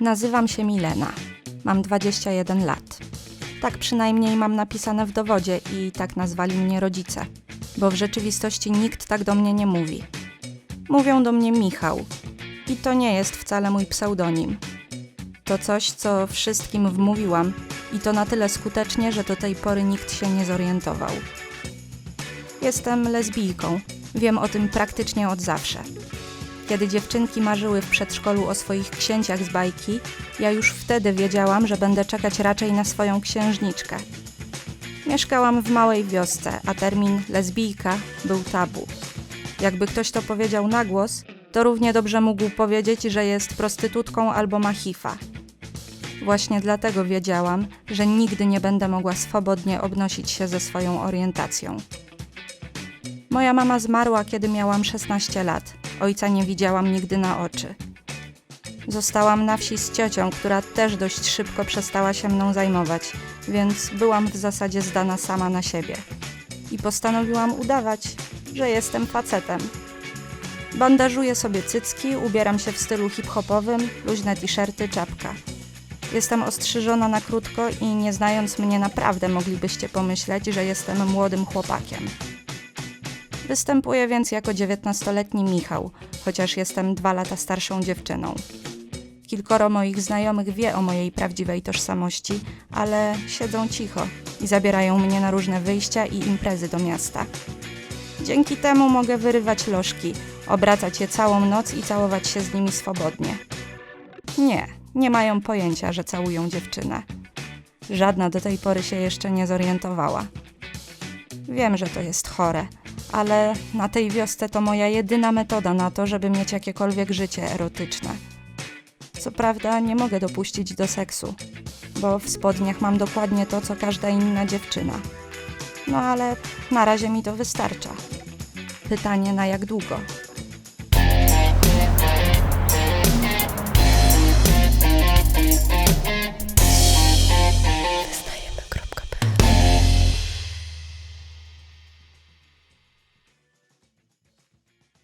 Nazywam się Milena. Mam 21 lat. Tak przynajmniej mam napisane w dowodzie i tak nazwali mnie rodzice, bo w rzeczywistości nikt tak do mnie nie mówi. Mówią do mnie Michał. I to nie jest wcale mój pseudonim. To coś, co wszystkim wmówiłam i to na tyle skutecznie, że do tej pory nikt się nie zorientował. Jestem lesbijką. Wiem o tym praktycznie od zawsze. Kiedy dziewczynki marzyły w przedszkolu o swoich księciach z bajki, ja już wtedy wiedziałam, że będę czekać raczej na swoją księżniczkę. Mieszkałam w małej wiosce, a termin lesbijka był tabu. Jakby ktoś to powiedział na głos, to równie dobrze mógł powiedzieć, że jest prostytutką albo ma hifa. Właśnie dlatego wiedziałam, że nigdy nie będę mogła swobodnie obnosić się ze swoją orientacją. Moja mama zmarła, kiedy miałam 16 lat. Ojca nie widziałam nigdy na oczy. Zostałam na wsi z ciocią, która też dość szybko przestała się mną zajmować, więc byłam w zasadzie zdana sama na siebie. I postanowiłam udawać, że jestem facetem. Bandażuję sobie cycki, ubieram się w stylu hip-hopowym, luźne t-shirty, czapka. Jestem ostrzyżona na krótko i nie znając mnie naprawdę moglibyście pomyśleć, że jestem młodym chłopakiem. Występuję więc jako 19-letni Michał, chociaż jestem dwa lata starszą dziewczyną. Kilkoro moich znajomych wie o mojej prawdziwej tożsamości, ale siedzą cicho i zabierają mnie na różne wyjścia i imprezy do miasta. Dzięki temu mogę wyrywać lożki, obracać je całą noc i całować się z nimi swobodnie. Nie, nie mają pojęcia, że całują dziewczynę. Żadna do tej pory się jeszcze nie zorientowała. Wiem, że to jest chore, ale na tej wiosce to moja jedyna metoda na to, żeby mieć jakiekolwiek życie erotyczne. Co prawda nie mogę dopuścić do seksu, bo w spodniach mam dokładnie to, co każda inna dziewczyna. No ale na razie mi to wystarcza. Pytanie na jak długo?